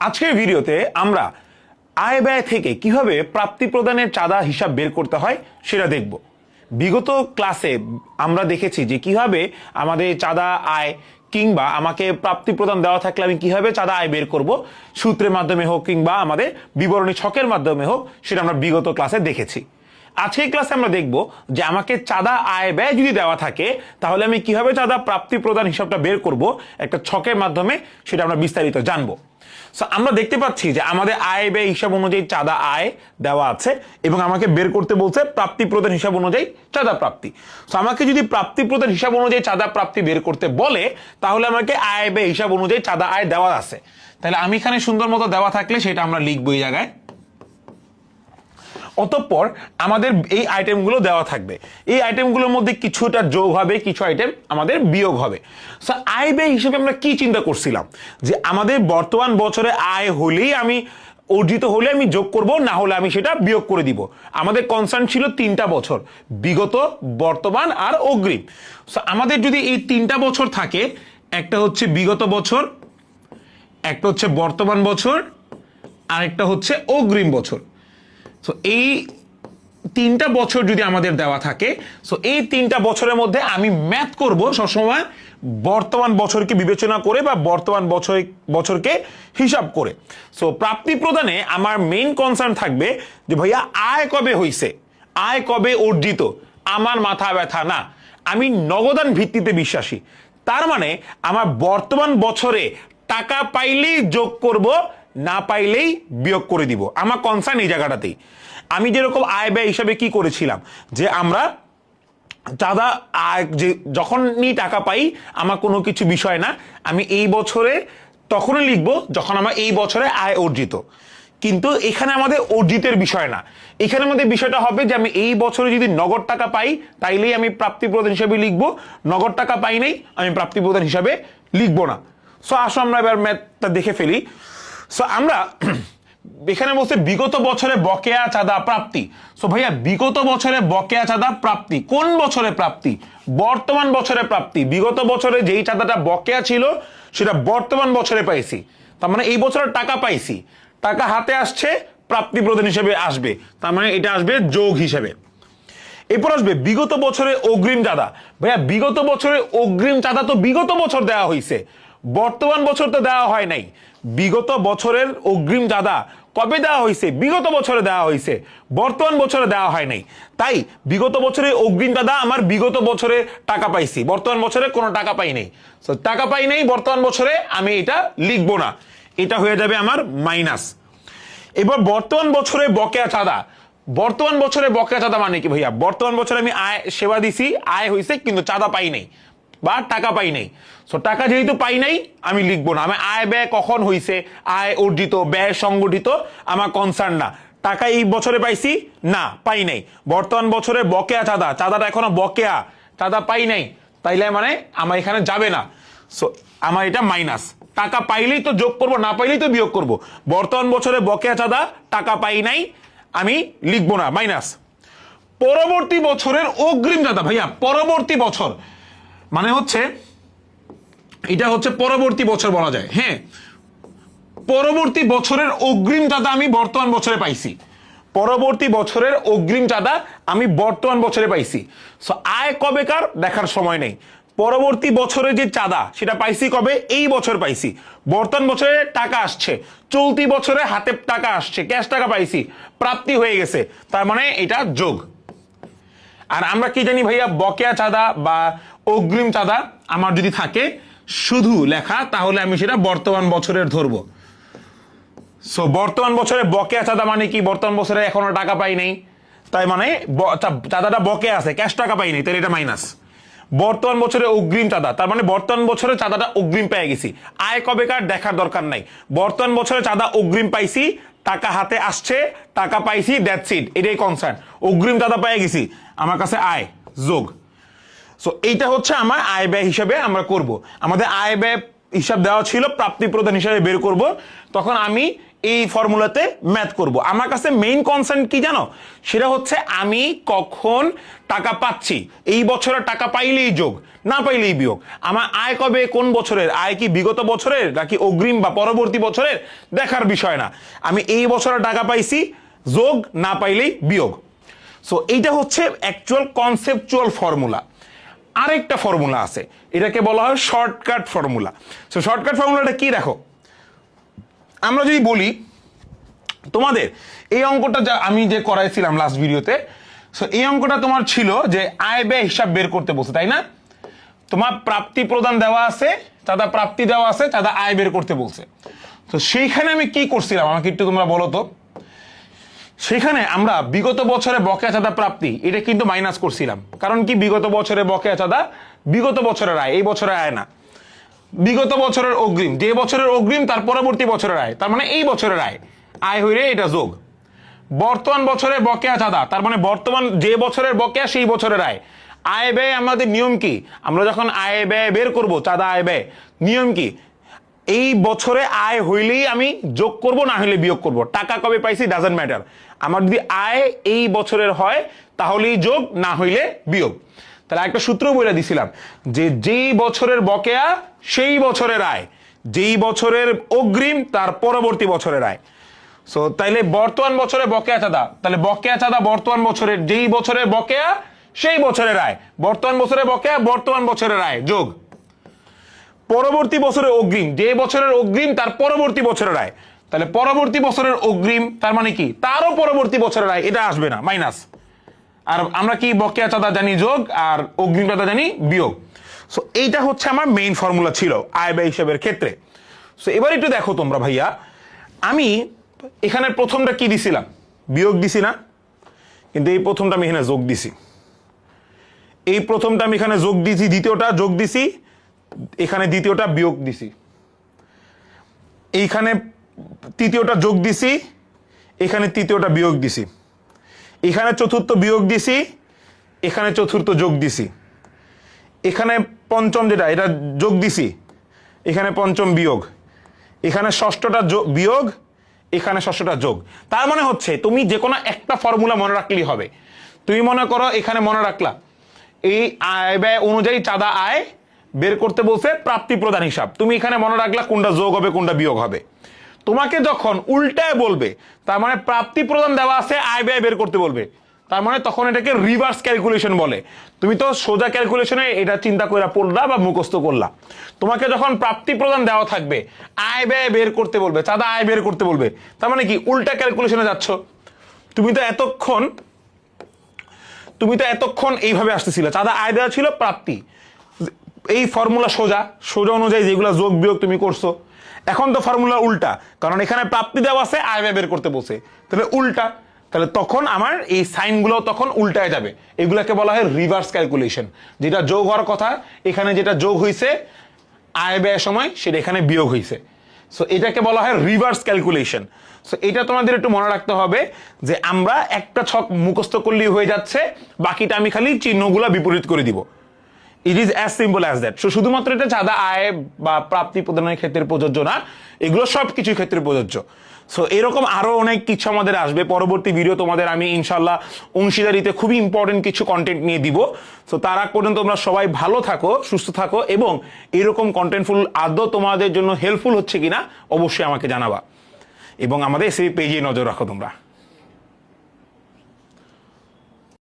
আজকের ভিডিওতে আমরা আয় ব্যয় থেকে কীভাবে প্রাপ্তি প্রদানের চাঁদা হিসাব বের করতে হয় সেটা দেখব। বিগত ক্লাসে আমরা দেখেছি যে কীভাবে আমাদের চাঁদা আয় কিংবা আমাকে প্রাপ্তি প্রদান দেওয়া থাকলে আমি কীভাবে চাঁদা আয় বের করব সূত্রের মাধ্যমে হোক কিংবা আমাদের বিবরণী ছকের মাধ্যমে হোক, সেটা আমরা বিগত ক্লাসে দেখেছি। আজকের ক্লাসে আমরা দেখব যে আমাকে চাঁদা আয় ব্যয় যদি দেওয়া থাকে, তাহলে আমি কীভাবে চাঁদা প্রাপ্তি প্রদান হিসাবটা বের করব, একটা ছকের মাধ্যমে সেটা আমরা বিস্তারিত জানব। সো আমরা দেখতে পাচ্ছি যে আমাদের আয় ব্যয় হিসাব অনুযায়ী চাঁদা আয় দেওয়া আছে এবং আমাকে বের করতে বলছে প্রাপ্তি প্রদান হিসাব অনুযায়ী চাঁদা প্রাপ্তি। সো আমাকে যদি প্রাপ্তি প্রদান হিসাব অনুযায়ী চাঁদা প্রাপ্তি বের করতে বলে, তাহলে আমাকে আয় ব্যয় হিসাব অনুযায়ী চাঁদা আয় দেওয়া আছে। তাহলে আমি এখানে সুন্দর মতো দেওয়া থাকলে সেটা আমরা লিখব এই জায়গায়। অতঃপর আমাদের এই আইটেমগুলো দেওয়া থাকবে। এই আইটেমগুলোর মধ্যে কিছুটা যোগ হবে, কিছু আইটেম আমাদের বিয়োগ হবে। সো আয় ব্যয় হিসেবে আমরা কি চিন্তা করছিলাম? যে আমাদের বর্তমান বছরে আয় হলেই আমি অর্জিত হলে আমি যোগ করব, না হলে আমি সেটা বিয়োগ করে দিব। আমাদের কনসার্ন ছিল তিনটা বছর, বিগত, বর্তমান আর অগ্রিম। সো আমাদের যদি এই তিনটা বছর থাকে, একটা হচ্ছে বিগত বছর, একটা হচ্ছে বর্তমান বছর আর একটা হচ্ছে অগ্রিম বছর। সো এই তিনটা বছর যদি আমাদের দেওয়া থাকে সো এই তিনটা বছরের মধ্যে আমি ম্যাথ করব সবসময় বর্তমান বছরকে বিবেচনা করে বা বর্তমান বছর, বছরকে হিসাব করে। সো প্রাপ্তি প্রদানে আমার মেইন কনসার্ন থাকবে যে ভাইয়া আয় কবে হইছে? আয় কবে অর্জিত? আমার মাথা ব্যথা না। আমি নগদান ভিত্তিতে বিশ্বাসী। তার মানে আমার বর্তমান বছরে টাকা পাইলেই যোগ করব না পাইলেই বিয়োগ করে দিব। আমার কনসার্ন এই জায়গাটাতেই। আমি যেরকম আয় ব্যয় হিসাবে কি করেছিলাম? যে আমরা চাঁদা, আয়, যে যখনই টাকা পাই, আমার কোনো কিছু বিষয় না, আমি এই বছরে তখনই লিখব যখন আমার এই বছরে আয় অর্জিত। কিন্তু এখানে আমাদের অর্জিতের বিষয় না। এখানে আমাদের বিষয়টা হবে যে আমি এই বছরে যদি নগদ টাকা পাই, তাইলেই আমি প্রাপ্তি প্রদান হিসাবে লিখব। নগদ টাকা পাই নাই, আমি প্রাপ্তি প্রদান হিসাবে লিখব না। সো আসো আমরা এবার ম্যাথটা দেখে ফেলি। সো আমরা এখানে বলছে বিগত বছরে বকেয়া চাঁদা প্রাপ্তি। সো ভাইয়া, বিগত বছরে বকেয়া চাঁদা প্রাপ্তি, কোন বছরে প্রাপ্তি? বর্তমান বছরে প্রাপ্তি। বিগত বছরে যেই চাঁদাটা বকেয়া ছিল, সেটা বর্তমান বছরে পাইছি। তার মানে এই বছরের টাকা পাইছি। টাকা হাতে আসছে, প্রাপ্তি প্রদান হিসেবে আসবে। তার মানে এটা আসবে যোগ হিসেবে। এরপর আসবে বিগত বছরে অগ্রিম চাঁদা। ভাইয়া, বিগত বছরে অগ্রিম চাঁদা তো বিগত বছর দেওয়া হয়েছে বর্তমান বছর তো দেওয়া হয় নাই। বিগত বছরের অগ্রিম দাদা কবে দেওয়া হয়েছে বিগত বছরে দেওয়া হয়েছে বর্তমান বছরে দেওয়া হয় নাই। তাই বিগত বছরে অগ্রিম দাদা আমার বিগত বছরে টাকা পাইছি। বর্তমান বছরে কোনো টাকা পাই নাই। So, টাকা পাই নাই বর্তমান বছরে আমি এটা লিখব না। এটা হয়ে যাবে আমার মাইনাস। এবার বর্তমান বছরে বকেয়া চাঁদা। বর্তমান বছরে বকেয়া চাঁদা মানে কি ভাইয়া? বর্তমান বছরে আমি আয় সেবা দিছি আয় হয়েছে কিন্তু চাঁদা পাই নাই। বা টাকা পাই নাই। সো টাকা যেহেতু পাই নাই, আমি লিখব না। আমি আয় ব্যয় কখন হয়েছে আয় অর্জিত, ব্যয় সংগঠিত, আমার কনসার্ন না। টাকা এই বছরে পাইছি? না, পাই নাই। বর্তমান বছরে বকেয়া চাঁদা। চাঁদাটা এখনও বকেয়া। চাঁদা পাই নাই। তাইলে মানে আমার এখানে যাবে না। সো আমার এটা মাইনাস টাকা পাইলেই তো যোগ করব, না পাইলেই তো বিয়োগ করব। বর্তমান বছরে বকেয়া চাঁদা, টাকা পাই নাই, আমি লিখব না। মাইনাস পরবর্তী বছরের অগ্রিম চাঁদা, ভাইয়া, পরবর্তী বছর। মানে হচ্ছে, এটা হচ্ছে পরবর্তী বছর বলা যায়। হ্যাঁ পরবর্তী বছরের অগ্রিম চাঁদা আমি বর্তমান বছরে পাইছি। পরবর্তী বছরের অগ্রিম চাঁদা আমি বর্তমান বছরে পাইছি। সো আয় কবেকার? দেখার সময় নেই। পরবর্তী বছরে যে চাঁদা, সেটা পাইছি কবে? এই বছর পাইছি। বর্তমান বছরে টাকা আসছে। চলতি বছরে হাতে টাকা আসছে। ক্যাশ টাকা পাইছি। প্রাপ্তি হয়ে গেছে। তার মানে এটা যোগ। আর আমরা কি জানি ভাইয়া, বকেয়া চাঁদা বা অগ্রিম চাঁদা আমার যদি থাকে শুধু লেখা, তাহলে আমি সেটা বর্তমান বছরের ধরবো। সো বর্তমান বছরে বকেয়া চাঁদা মানে কি? বর্তমান বছরে এখনও টাকা পাই নাই। তাই মানে চাঁদাটা বকেয়া আছে, ক্যাশ টাকা পাই নাই, তাহলে এটা মাইনাস। বর্তমান বছরে অগ্রিম চাঁদা, তার মানে বর্তমান বছরে চাঁদাটা অগ্রিম পেয়ে গেছি। আয় কবেকার দেখার দরকার নাই। বর্তমান বছরে চাঁদা অগ্রিম পাইছি, টাকা হাতে আসছে, টাকা পাইছি দ্যাটস ইট এটাই কনসার্ন অগ্রিম চাঁদা পেয়ে গেছি, আমার কাছে আয়, যোগ। সো এইটা হচ্ছে আমার আয় ব্যয় হিসাবে আমরা করব। আমাদের আয় ব্যয় হিসাব দেওয়া ছিল প্রাপ্তি প্রদান হিসাবে বের করব। তখন আমি এই ফর্মুলাতে ম্যাথ করব। আমার কাছে মেইন কনসার্ন কি জানো? সেটা হচ্ছে আমি কখন টাকা পাচ্ছি। এই বছরের টাকা পাইলেই যোগ, না পাইলেই বিয়োগ। আমার আয় কবে, কোন বছরের? আয় কি বিগত বছরের, নাকি অগ্রিম বা পরবর্তী বছরের? দেখার বিষয় না। আমি এই বছরে টাকা পাইছি, যোগ, না পাইলেই বিয়োগ। সো এইটা হচ্ছে অ্যাকচুয়াল কনসেপচুয়াল ফর্মুলা আরেকটা ফর্মুলা আছে। এটাকে বলা হয় শর্টকাট ফর্মুলা। সো শর্টকাট ফর্মুলাটা কি দেখো? আমরা যদি বলি, তোমাদের এই অঙ্কটা যা আমি যে করাইছিলাম লাস্ট ভিডিওতে সো এই অঙ্কটা তোমার ছিল যে আয় ব্যয় হিসাব বের করতে বসে তাই না? তোমার প্রাপ্তি প্রদান দেওয়া আছে, চাঁদা প্রাপ্তি দেওয়া আছে, চাঁদা আয় বের করতে বলছে। তো সেইখানে আমি কি করছিলাম? আমাকে একটু তোমরা বলো তো। সেখানে আমরা বিগত বছরে বকেয়া চাঁদা প্রাপ্তি, এটা কিন্তু মাইনাস করছিলাম। কারণ কি? বিগত বছরে বকেয়া চাঁদা, বিগত বছরের আয়, এই বছরে আয় না। বিগত বছরের অগ্রিম, যে বছরের অগ্রিম, তার পরবর্তী বছরের আয়। তার মানে এই বছরের আয়। আয় হইলে এটা যোগ। বর্তমান বছরের বকেয়া চাঁদা, তার মানে বর্তমান যে বছরের বকেয়া, সেই বছরের আয়। আয় ব্যয় আমাদের নিয়ম কি? আমরা যখন আয় ব্যয় বের করব, চাঁদা আয় ব্যয়, নিয়ম কি? এই বছরে আয় হইলেই আমি যোগ করব, না হলে বিয়োগ করব। টাকা কবে পাইছি? ডাজেন্ট ম্যাটার আমার যদি আয় এই বছরের হয়, তাহলেই যোগ, না হইলে বিয়োগ। তাহলে একটা সূত্র বলে দিছিলাম, যে যেই বছরের বকেয়া, সেই বছরের আয়। যেই বছরের অগ্রিম, তার পরবর্তী বছরের আয়। সো তাইলে বর্তমান বছরে বকেয়া চাঁদা। তাহলে বকেয়া চাঁদা বর্তমান বছরের, যেই বছরের বকেয়া, সেই বছরের আয়। বর্তমান বছরে বকেয়া, বর্তমান বছরের আয়, যোগ। পরবর্তী বছরের অগ্রিম যে বছরের অগ্রিম, তার পরবর্তী বছরের আয়। তাহলে পরবর্তী বছরের অগ্রিম, তার মানে কি? তারও পরবর্তী বছরের আয়, এটা আসবে না মাইনাস আর আমরা কি বকেয়া চাঁদা জানি যোগ, আর অগ্রিম চাঁদা জানি বিয়োগ। সো এইটা হচ্ছে আমার মেইন ফর্মুলা ছিল, আয় ব্যয় হিসাবের ক্ষেত্রে। সো এবার একটু দেখো তোমরা ভাইয়া, আমি এখানে প্রথমটা কি দিছিলাম? বিয়োগ দিছি না, কিন্তু এই প্রথমটা আমি এখানে যোগ দিছি। এই প্রথমটা আমি এখানে যোগ দিছি, দ্বিতীয়টা যোগ দিছি, এখানে দ্বিতীয়টা বিয়োগ দিছি। এইখানে তৃতীয়টা যোগ দিছি, এখানে তৃতীয়টা বিয়োগ দিছি। এখানে চতুর্থ বিয়োগ দিছি, এখানে চতুর্থ যোগ দিছি। এখানে পঞ্চম যেটা, এটা যোগ দিছি, এখানে পঞ্চম বিয়োগ। এখানে ষষ্ঠটা যোগ, বিয়োগ, এখানে ষষ্ঠটা যোগ। তার মানে হচ্ছে, তুমি যে কোনো একটা ফর্মুলা মনে রাখলেই হবে। তুমি মনে করো, এখানে মনে রাখলা, এই আয় ব্যয় অনুযায়ী চাঁদা আয় বের করতে বলছে প্রাপ্তি প্রদান হিসাব। তুমি এখানে মনে রাখলা, কোনটা যোগ হবে, কোনটা বিয়োগ হবে। তোমাকে যখন উল্টায় বলবে, তার মানে প্রাপ্তি প্রদান দেওয়া আছে আয় ব্যয় বের করতে বলবে, তার মানে তখন এটাকে রিভার্স ক্যালকুলেশন বলে। তুমি তো সোজা ক্যালকুলেশনে এটা চিন্তা করে পড়লা বা মুখস্থ করলা। তোমাকে যখন প্রাপ্তি প্রদান দেওয়া থাকবে আয় ব্যয় বের করতে বলবে, চাঁদা আয় বের করতে বলবে, তার মানে কি উল্টা ক্যালকুলেশনে যাচ্ছ? তুমি তো এতক্ষণ, তুমি তো এতক্ষণ এইভাবে আসতেছিলে। চাঁদা আয় দেওয়া ছিল প্রাপ্তি। এই ফর্মুলা সোজা সোজা অনুযায়ী যেগুলো যোগ বিয়োগ তুমি করছ এখন তো ফর্মুলা উল্টা, কারণ এখানে প্রাপ্তি দেওয়া আছে, আয় ব্যয় বের করতে বসে তাহলে উল্টা, তাহলে তখন আমার এই সাইনগুলো তখন উল্টায় যাবে। এগুলাকে বলা হয় রিভার্স ক্যালকুলেশন যেটা যোগ হওয়ার কথা, এখানে যেটা যোগ হয়েছে আয় ব্যয়ের সময়, সেটা এখানে বিয়োগ হয়েছে সো এটাকে বলা হয় রিভার্স ক্যালকুলেশন সো এটা তোমাদের একটু মনে রাখতে হবে যে আমরা একটা ছক মুখস্থ করলেই হয়ে যাচ্ছে, বাকিটা আমি খালি চিহ্নগুলো বিপরীত করে দিব। It is as simple as that so শুধুমাত্র এটা চাঁদা আয় বা প্রাপ্তি প্রদানের ক্ষেত্রে প্রযোজ্য না, এগুলো সব কিছুর ক্ষেত্রে প্রযোজ্য। সো এরকম আরও অনেক কিছু আমাদের আসবে। পরবর্তী ভিডিও তোমাদের আমি ইনশাল্লাহ অংশীদারিতে খুবই ইম্পর্টেন্ট কিছু কন্টেন্ট নিয়ে দিব। সো তার আগ পর্যন্ত তোমরা সবাই ভালো থাকো, সুস্থ থাকো এবং এরকম কন্টেন্টফুল আদৌ তোমাদের জন্য হেল্পফুল হচ্ছে কিনা অবশ্যই আমাকে জানাবা। এবং আমাদের এসবি পেজে নজর রাখো তোমরা।